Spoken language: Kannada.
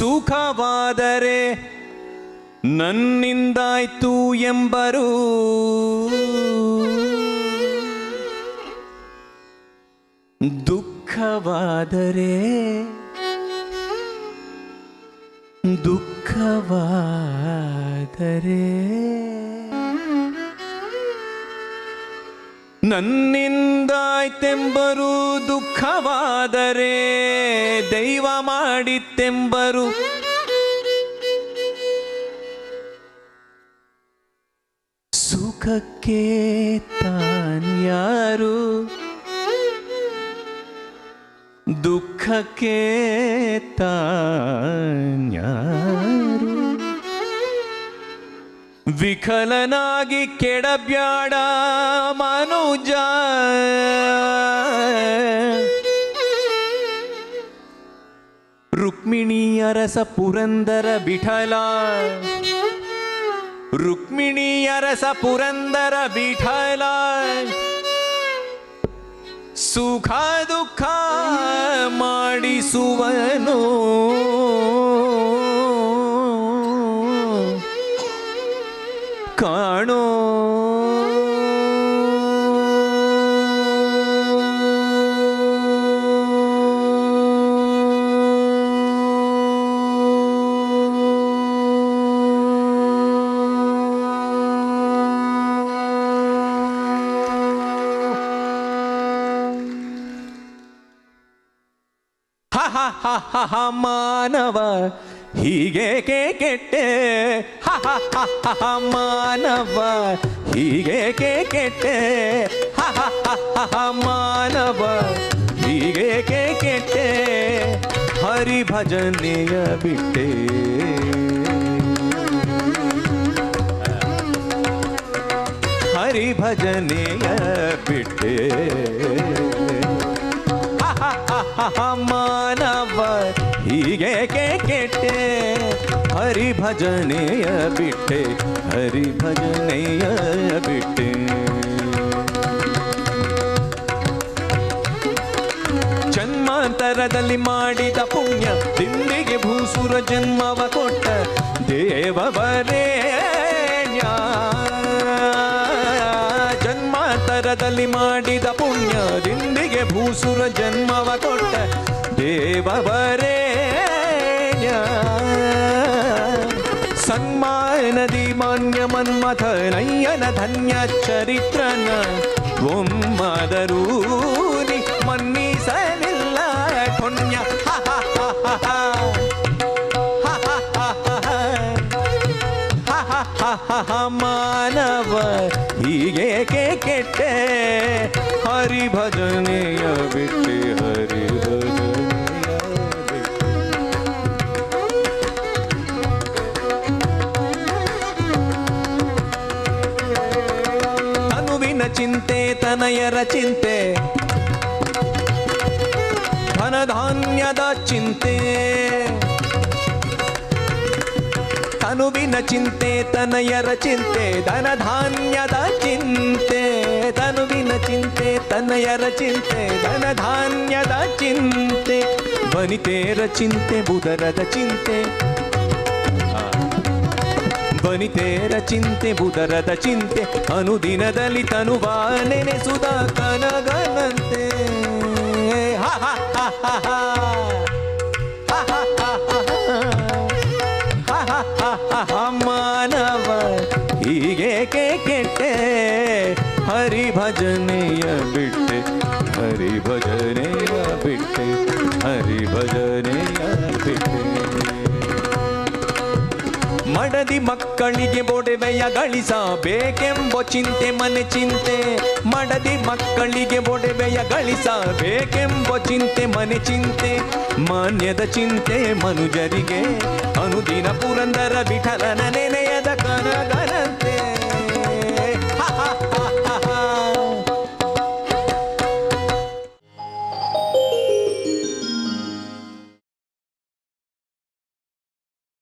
ಸುಖವಾದರೆ ನನ್ನಿಂದಾಯ್ತು ಎಂಬರು. ದುಃಖವಾದರೆ ದುಃಖವಾದರೆ ನನ್ನಿಂದಾಯ್ತೆಂಬರು ದುಃಖವಾದರೆ ದೈವ ಮಾಡಿತ್ತೆಂಬರು ಸುಖಕ್ಕೆ ತಾನ್ಯಾರು ದುಃಖಕ್ಕೆ ತಾನ್ಯಾರು ವಿಕಲನಾಗಿ ಕೆಡಬ್ಯಾಡ ಮನುಜ. ರುಕ್ಮಿಣಿ ಅರಸ ಪುರಂದರ ಬಿಠಲ. ರುಕ್ಮಿಣಿ ಅರಸ ಪುರಂದರ ಬಿಠಲ. ಸುಖ ದುಃಖ ಮಾಡಿಸುವನು. കാണൂ. മാനവ ಹೀಗೇಕೆ ಕೆಟ್ಟೆ ಹ ಹ ಹ ಹ ಹ ಮಾನವ ಹೀಗೇಕೆ ಕೆಟ್ಟೆ ಹ ಹ ಹ ಹ ಹ ಮಾನವ ಹೀಗೇಕೆ ಕೆಟ್ಟೆ ಹರಿ ಭಜನೆಯ ಬಿಟ್ಟೆ ಹರಿ ಭಜನೆಯ ಬಿಟ್ಟೆ ಮಾನವ, ಹೀಗೆ ಕೆಟ್ಟೆ. ಹರಿ ಭಜನೆಯ ಬಿಟ್ಟೆ ಹರಿ ಭಜನೆಯ ಬಿಟ್ಟೆ. ಜನ್ಮಾಂತರದಲ್ಲಿ ಮಾಡಿದ ಪುಣ್ಯ ತಿಂಡಿಗೆ ಭೂಸುರ ಜನ್ಮವ ಕೊಟ್ಟ ದೇವವರೇಣ್ಯ ಜನ್ಮಾಂತರದಲ್ಲಿ ಮಾಡಿದ ಪುಣ್ಯ ದಿಂಡಿಗೆ ಭೂಸುರ ಜನ್ಮವ ಕೊಟ್ಟ ದೇವವರೇಣ್ಯ ಸನ್ಮಾನದಿ ಮಾನ್ಯ ಮನ್ಮಥ ನಯ್ಯನ ಧನ್ಯ ಚರಿತ್ರನ ಒಮ್ಮದರೂ ನಿ ಮನ್ನಿಸಲಿಲ್ಲ ಪುಣ್ಯ ಹ ಹ ಹ ಹ ಹ. ಹ ಹ ಹ ಹ ಹ. ಹ ಹ ಹ ಹ ಹ ಮಾನವ ಹೀಗೇಕೆ ಕೆಟ್ಟೆ ಹರಿ ಭಜನೆಯ ಬಿಟ್ಟೆ ಹರಿ ಭಜನೆಯ ತನಯರ ಚಿಂತೆ ಧನಧಾನ್ಯದ ಚಿಂತೆ ತನುವಿನ ಚಿಂತೆ ತನಯರ ಚಿಂತೆ ಧನಧಾನ್ಯದ ಚಿಂತೆ ತನುವಿನ ಚಿಂತೆ ತನಯರ ಚಿಂತೆ ಧನಧಾನ್ಯದ ಚಿಂತೆ ವನಿತೆಯರ ಚಿಂತೆ ಬುಧರದ ಚಿಂತೆ ವನಿತೆಯರ ಚಿಂತೆ ಬುಧರದ ಚಿಂತೆ ಅನುದಿನದಲ್ಲಿ ತನುವ ನೆನೆಸುದ ಕನಗನಂತೆ ಮಾನವ ಹೀಗೇಕೆ ಕೆಟ್ಟೆ ಹರಿ ಭಜನೆಯ ಬಿಟ್ಟೆ ಹರಿ ಭಜನೆಯ ಬಿಟ್ಟೆ ಹರಿ ಭಜನೆಯ ಬಿಟ್ಟೆ ಮಡದಿ ಮಕ್ಕಳಿಗೆ ಬೊಡವೆಯ ಗಳಿಸಬೇಕೆಂಬ ಚಿಂತೆ, ಮನೆ ಚಿಂತೆ. ಮಡದಿ ಮಕ್ಕಳಿಗೆ ಬೊಡವೆಯ ಗಳಿಸಬೇಕೆಂಬ ಚಿಂತೆ, ಮನೆ ಚಿಂತೆ. ಮಾನ್ಯದ ಚಿಂತೆ ಮನುಜರಿಗೆ. ಅನುದಿನ ಪುರಂದರ ವಿಠಲನ ನೆನೆಯ